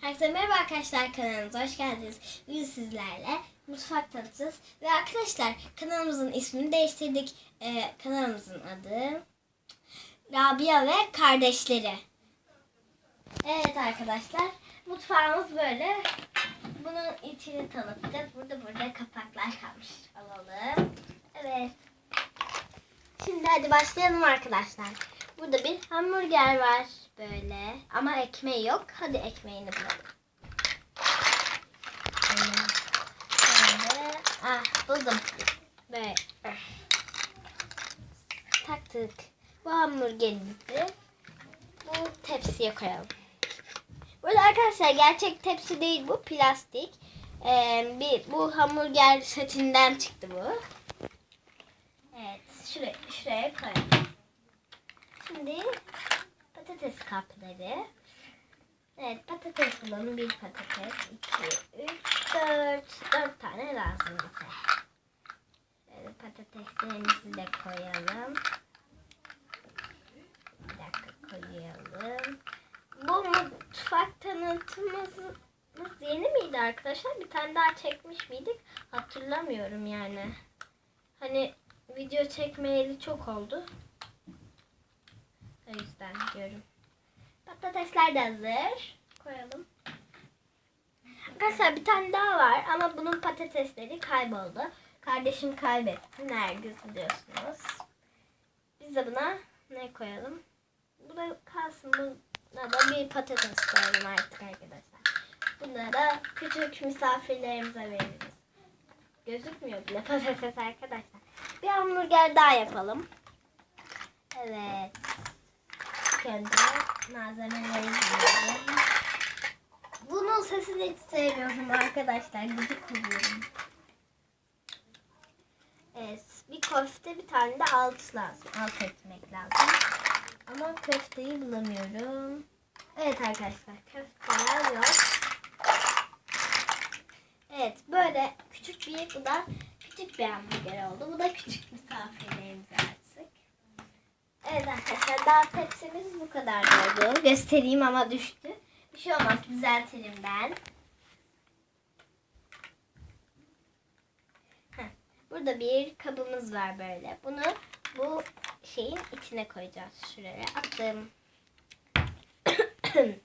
Herkese merhaba arkadaşlar kanalımıza hoş geldiniz. Bugün sizlerle mutfak tanıtacağız. Ve arkadaşlar kanalımızın ismini değiştirdik. Ee, kanalımızın adı Rabia ve Kardeşleri. Evet arkadaşlar mutfağımız böyle. Bunun içini tanıtacağız. Burada burada kapaklar kalmış. Alalım. Evet. Şimdi hadi başlayalım arkadaşlar. Burada bir hamburger var böyle ama ekmeği yok. Hadi ekmeğini bulalım. Şöyle. Ah buldum. Böyle. Taktık. Bu hamburgerimizi bu tepsiye koyalım. Burada arkadaşlar gerçek tepsi değil bu plastik. Ee, bir bu hamburger setinden çıktı bu. Evet, şuraya, şuraya koyalım. Şimdi patates kapları. Evet, patates bulalım. Bir patates, iki, üç, dört. Dört tane lazım bize. Şöyle patateslerimizi de koyalım. Bir dakika koyalım. Bu mutfak tanıtımımız yeni miydi arkadaşlar? Bir tane daha çekmiş miydik? Hatırlamıyorum yani. Hani video çekmeyeli çok oldu. O yüzden diyorum. Patatesler de hazır. Koyalım. Arkadaşlar bir tane daha var ama bunun patatesleri kayboldu. Kardeşim kaybetti. Nerede diyorsunuz? Biz de buna ne koyalım? Bu da kalsın. Buna da bir patates koyalım artık arkadaşlar. Bunları da küçük misafirlerimize veririz. Gözükmüyor bile patates arkadaşlar. Bir hamburger daha yapalım. Evet. Kendi malzemeleri. Bunun sesini hiç sevmiyorum arkadaşlar. Gıcık oluyorum. Evet. Bir köfte bir tane de alt lazım. Alt etmek lazım. Ama köfteyi bulamıyorum. Evet arkadaşlar. Köfteler yok. Evet. Böyle küçük bir bu küçük bir hamburger oldu. Bu da küçük artık. Evet arkadaşlar daha tepsimiz bu kadar oldu. Göstereyim ama düştü. Bir şey olmaz düzeltirim ben. Burada bir kabımız var böyle. Bunu bu şeyin içine koyacağız. Şuraya attım.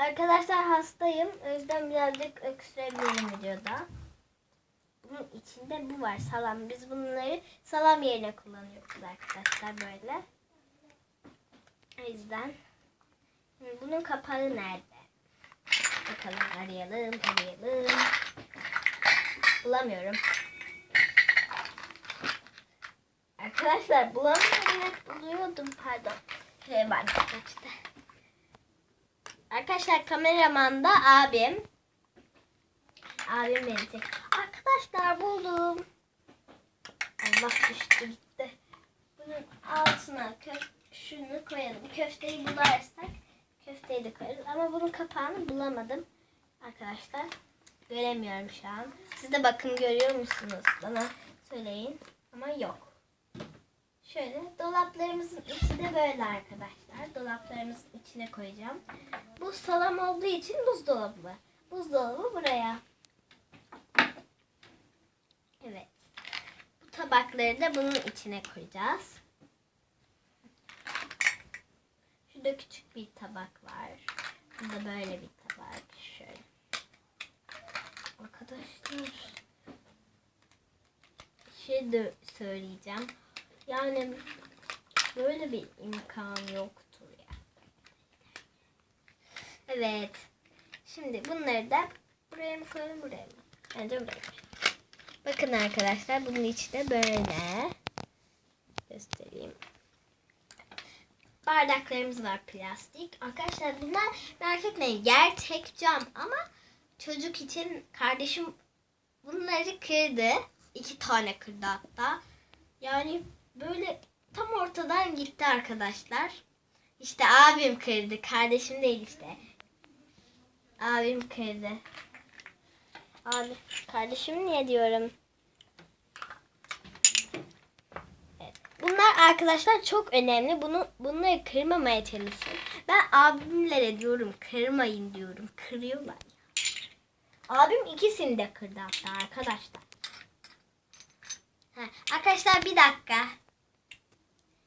Arkadaşlar hastayım. O yüzden birazcık öksürebilirim videoda. İçinde bu var salam. Biz bunları salam yerine kullanıyoruz arkadaşlar böyle. O yüzden bunun kapağı nerede? Bakalım arayalım arayalım. Bulamıyorum. Arkadaşlar bulamıyorum. Buluyordum pardon. Şuraya bak işte. Arkadaşlar kameraman abim. Abim beni çek. Arkadaşlar buldum. Allah düştü gitti. Bunun altına köf şunu koyalım. Köfteyi bularsak köfteyi de koyarız. Ama bunun kapağını bulamadım. Arkadaşlar göremiyorum şu an. Siz de bakın görüyor musunuz? Bana söyleyin. Ama yok. Şöyle dolaplarımızın içi de böyle arkadaşlar. Dolaplarımızın içine koyacağım. Bu salam olduğu için buzdolabı. Buzdolabı buraya. Evet. Bu tabakları da bunun içine koyacağız. Şurada küçük bir tabak var. Burada böyle bir tabak. Şöyle. Arkadaşlar. Şey de söyleyeceğim. Yani böyle bir imkan yoktur ya. Evet. Şimdi bunları da buraya mı koyalım buraya mı? Bence buraya. Bakın arkadaşlar bunun içi de böyle. Göstereyim. Bardaklarımız var plastik. Arkadaşlar bunlar merak etmeyin gerçek cam ama çocuk için kardeşim bunları kırdı. İki tane kırdı hatta. Yani böyle tam ortadan gitti arkadaşlar. İşte abim kırdı. Kardeşim değil işte. Abim kırdı. Abi kardeşim niye diyorum? Bunlar arkadaşlar çok önemli. Bunu bunları kırmamaya çalışın. Ben abimlere diyorum kırmayın diyorum. Kırıyorlar ya. Abim ikisini de kırdı hatta arkadaşlar. Ha, arkadaşlar bir dakika.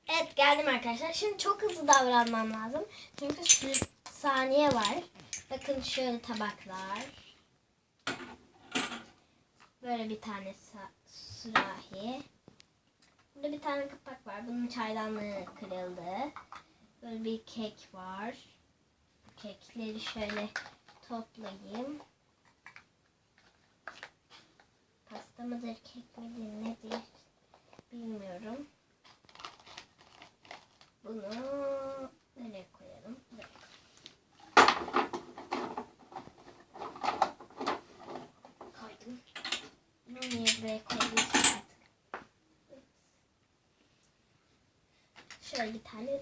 Evet geldim arkadaşlar. Şimdi çok hızlı davranmam lazım. Çünkü saniye var. Bakın şöyle tabaklar. Böyle bir tane sürahi. Burada bir tane kapak var. Bunun çaydanlığı kırıldı. Böyle bir kek var. Kekleri şöyle toplayayım. Pasta mıdır, kek midir, nedir bilmiyorum. Bunu nereye koyalım? Buraya. Koydum. Bunu niye buraya koyabilirsin artık? Şöyle bir tane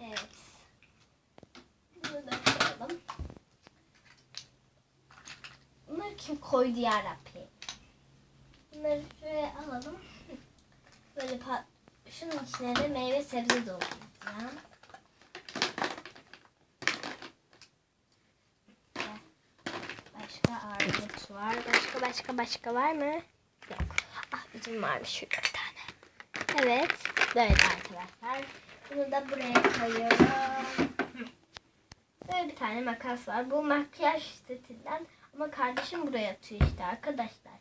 Evet. Bunu da koyalım. Bunları kim koydu ya Rabbi? Bunları şuraya alalım. Böyle pat şunun içine de meyve sebze dolduracağım. Başka armut var. Başka başka başka var mı? Yok. Ah bizim varmış şurada bir tane. Evet. Böyle arkadaşlar. Bunu da buraya koyuyorum. Böyle bir tane makas var. Bu makyaj setinden ama kardeşim buraya atıyor işte arkadaşlar.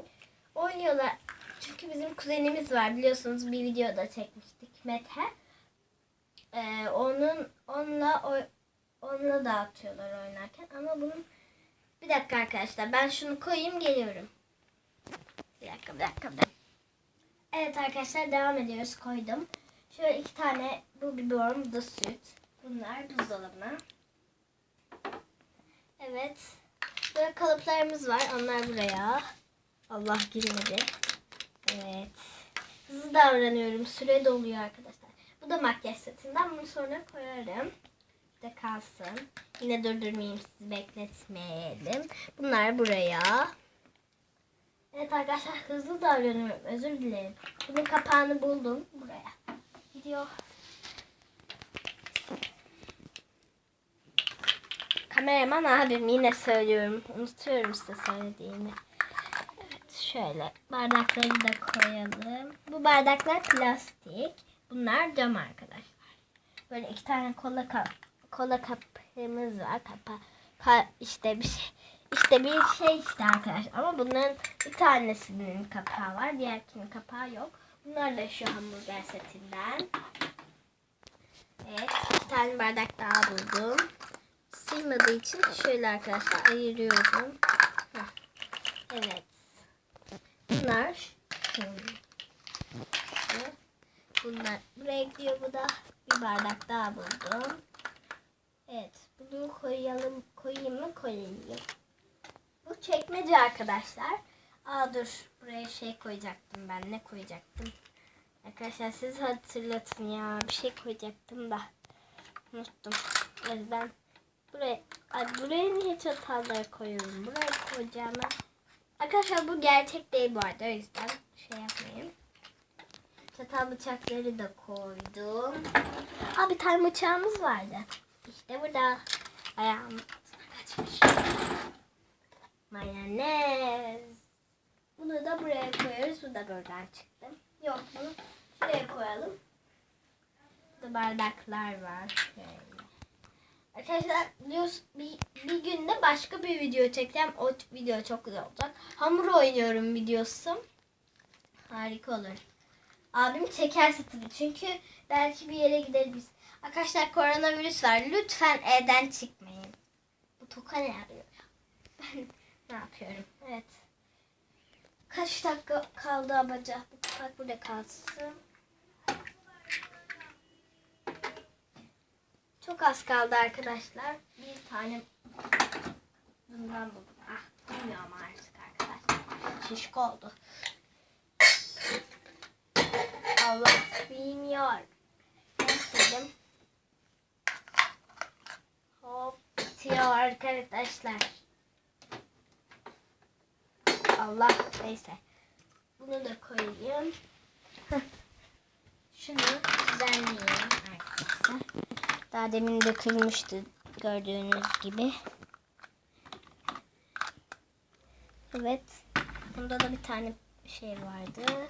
Oynuyorlar. Çünkü bizim kuzenimiz var biliyorsunuz bir videoda çekmiştik Mete. Ee, onun onunla oy, onunla da atıyorlar oynarken ama bunun bir dakika arkadaşlar ben şunu koyayım geliyorum. Bir dakika bir dakika bir dakika. Evet arkadaşlar devam ediyoruz koydum. Şöyle iki tane bu biberon bu da süt. Bunlar buzdolabına. Evet. Böyle kalıplarımız var. Onlar buraya. Allah girmedi. Evet. Hızlı davranıyorum. Süre doluyor arkadaşlar. Bu da makyaj setinden. Bunu sonra koyarım. Bir de kalsın. Yine durdurmayayım sizi bekletmeyelim. Bunlar buraya. Evet arkadaşlar hızlı davranıyorum. Özür dilerim. Bunun kapağını buldum. Buraya. Gidiyor. Kameraman abim yine söylüyorum. Unutuyorum size söylediğimi. Evet şöyle bardakları da koyalım. Bu bardaklar plastik. Bunlar cam arkadaşlar. Böyle iki tane kola kap kola kapımız var. Kapa ka, işte bir şey işte bir şey işte arkadaşlar. Ama bunların bir tanesinin kapağı var. Diğerkinin kapağı yok. Bunlar da şu hamburger setinden. Evet. iki tane bardak daha buldum. Sığmadığı için şöyle arkadaşlar ayırıyorum. Evet. Bunlar. Bunlar buraya gidiyor bu da. Bir bardak daha buldum. Evet. Bunu koyalım. Koyayım mı? Koyayım. Bu çekmece arkadaşlar. Aa dur. Buraya şey koyacaktım ben. Ne koyacaktım? Arkadaşlar siz hatırlatın ya. Bir şey koyacaktım da. Unuttum. O yüzden buraya, ay buraya niye çatalları koyuyorum? Buraya koyacağım. Arkadaşlar bu gerçek değil bu arada. O yüzden şey yapmayayım. Çatal bıçakları da koydum. Aa bir tane bıçağımız vardı. İşte burada. Ayağım kaçmış. Mayonez. Bunu da buraya koyuyoruz. Bu da buradan çıktı. Yok bunu şuraya koyalım. Burada bardaklar var. Şöyle. Arkadaşlar biliyorsun bir, bir günde başka bir video çekeceğim. O video çok güzel olacak. Hamur oynuyorum videosu. Harika olur. Abim çekerse tabii. Çünkü belki bir yere gideriz. Arkadaşlar koronavirüs var. Lütfen evden çıkmayın. Bu toka ne arıyor? Ben ne yapıyorum? Evet. Kaç dakika kaldı abaca? Bu kapak burada kalsın. Çok az kaldı arkadaşlar. Bir tane bundan buldum. Ah bilmiyorum artık arkadaşlar. Şişko oldu. Allah bilmiyor. Nasıldım? Hop bitiyor arkadaşlar. Allah neyse. Bunu da koyayım. Şunu düzenleyeyim arkadaşlar. Daha demin dökülmüştü gördüğünüz gibi. Evet. Bunda da bir tane şey vardı.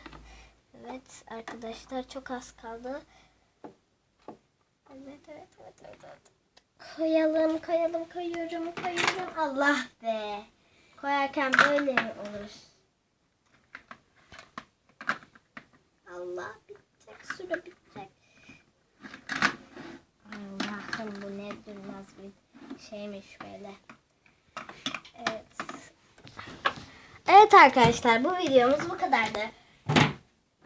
Evet arkadaşlar çok az kaldı. Evet evet evet evet. evet. Koyalım koyalım koyuyorum koyuyorum. Allah be. Koyarken böyle mi olur? Allah bitecek süre bitecek. Allah'ım bu ne durmaz bir şeymiş böyle. Evet. Evet arkadaşlar bu videomuz bu kadardı.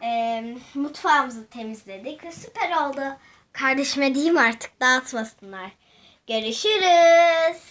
Ee, mutfağımızı temizledik ve süper oldu. Kardeşime diyeyim artık dağıtmasınlar. Görüşürüz.